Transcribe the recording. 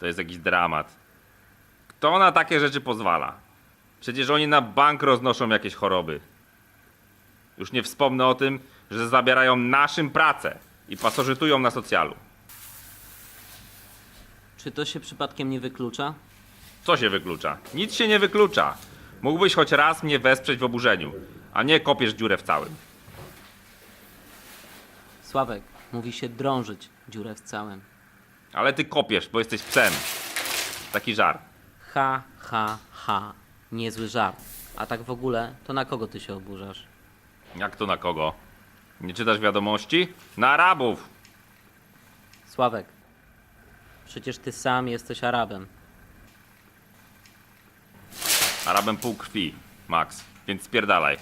To jest jakiś dramat. Kto na takie rzeczy pozwala? Przecież oni na bank roznoszą jakieś choroby. Już nie wspomnę o tym, że zabierają naszym pracę i pasożytują na socjalu. Czy to się przypadkiem nie wyklucza? Co się wyklucza? Nic się nie wyklucza. Mógłbyś choć raz mnie wesprzeć w oburzeniu, a nie kopiesz dziurę w całym. Sławek, mówi się drążyć dziurę w całym. Ale ty kopiesz, bo jesteś psem. Taki żart. Ha, ha, ha. Niezły żart. A tak w ogóle, to na kogo ty się oburzasz? Jak to na kogo? Nie czytasz wiadomości? Na Arabów! Sławek, przecież ty sam jesteś Arabem. Arabem pół krwi, Max. Więc spierdalaj.